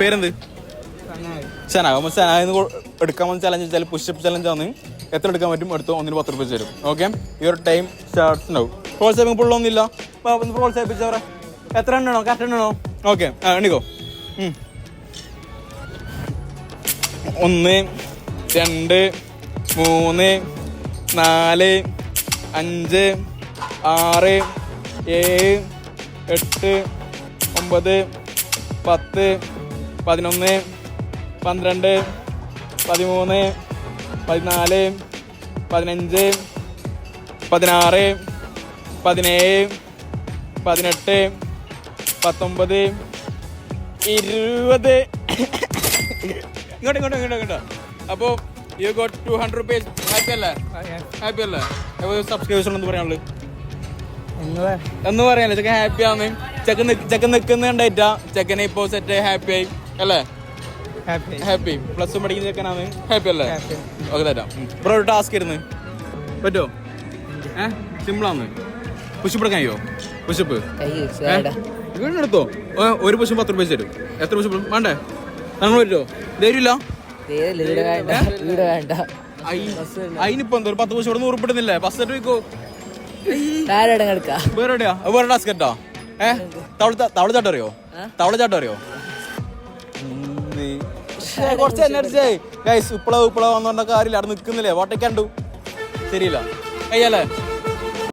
പേരെന്ത്? സനാഗ് അപ്പോൾ സനാഗ് എടുക്കാൻ വന്ന ചലഞ്ച് വെച്ചാൽ പുഷപ്പ് ചലഞ്ച് ആണ്. എത്ര എടുക്കാൻ പറ്റും? എടുത്തോ? ഒന്നിന് പത്ത് റുപ്യ തരും. ഓക്കെ ഈ ഒരു ടൈം സ്റ്റാർട്ട് ഉണ്ടാവും പ്രോത്സാഹിപ്പിക്കും പുള്ളൊന്നുമില്ല പ്രോത്സാഹിപ്പിച്ചവരെ എത്ര എണ്ണോ കറക്റ്റ് എണ്ണോ ഓക്കെ ആ എണ്ണിക്കോ. ഒന്ന് രണ്ട് മൂന്ന് നാല് അഞ്ച് ആറ് ഏഴ് എട്ട് ഒമ്പത് പത്ത് പതിനൊന്ന് പന്ത്രണ്ട് പതിമൂന്ന് പതിനാല് പതിനഞ്ച് പതിനാറ് പതിനേഴ് പതിനെട്ട് പത്തൊമ്പത് ഇരുപത്. ഇങ്ങോട്ട് ഇങ്ങോട്ട് ഇങ്ങോട്ട് ഇങ്ങോട്ട്. അപ്പോൾ you got two hundred rupees happy അല്ലേ? ഹാപ്പി അല്ലേ? അപ്പോൾ സബ്സ്ക്രൈബേഴ്സ് ഉണ്ടെന്ന് പറയാനുള്ളത് എന്ന് പറയാനല്ലേ. ചെക്കൻ ഹാപ്പി ആണ്. ചെക്കൻ ചെക്കൻ ചെക്കൻ നിൽക്കുന്നുണ്ടായിട്ടാ ചെക്കനെ ഇപ്പോൾ സെറ്റ് ഹാപ്പി ആയി. അല്ലേ? ഹാപ്പി പ്ലസ് ടു പഠിക്കുന്ന ചെക്കനാണ് ഹാപ്പി അല്ലേ? ഓക്കെ തരാം. ബ്രോ ഒരു ടാസ്ക് ഇരുന്ന് പറ്റുമോ? ഏഹ് സിമ്പിളാന്ന് പുഷപ്പ് എടുക്കാൻ കഴിയോ പുഷപ്പ് എടുത്തോ? ഒരു പുഷപ്പ് പത്ത് രൂപ തരും. എത്ര പുഷപ്പ് വേണ്ടേ? നിങ്ങൾ വരുമോ? ധൈര്യമില്ല അതിനിപ്പോ എന്തോ ഒരു പത്ത് നൂറ് ഉറുപ്പിടുന്നില്ലേ? ബസ് പോയിക്കോ. വേറെ ടാസ്ക് കേട്ടോ ഏഹ് തവള തവള ചാട്ടം അറിയോ? തവള ചാട്ടം അറിയോ? കുറച്ച് എനർജി ആയി. ഗൈസ് ഇപ്പളോ ഇപ്പളോ വന്നോണ്ട കാര്യമില്ല അവിടെ നിൽക്കുന്നില്ലേ? വാട്ടയ്ക്ക് കണ്ടു. ശരിയില്ല. അയ്യല്ലേ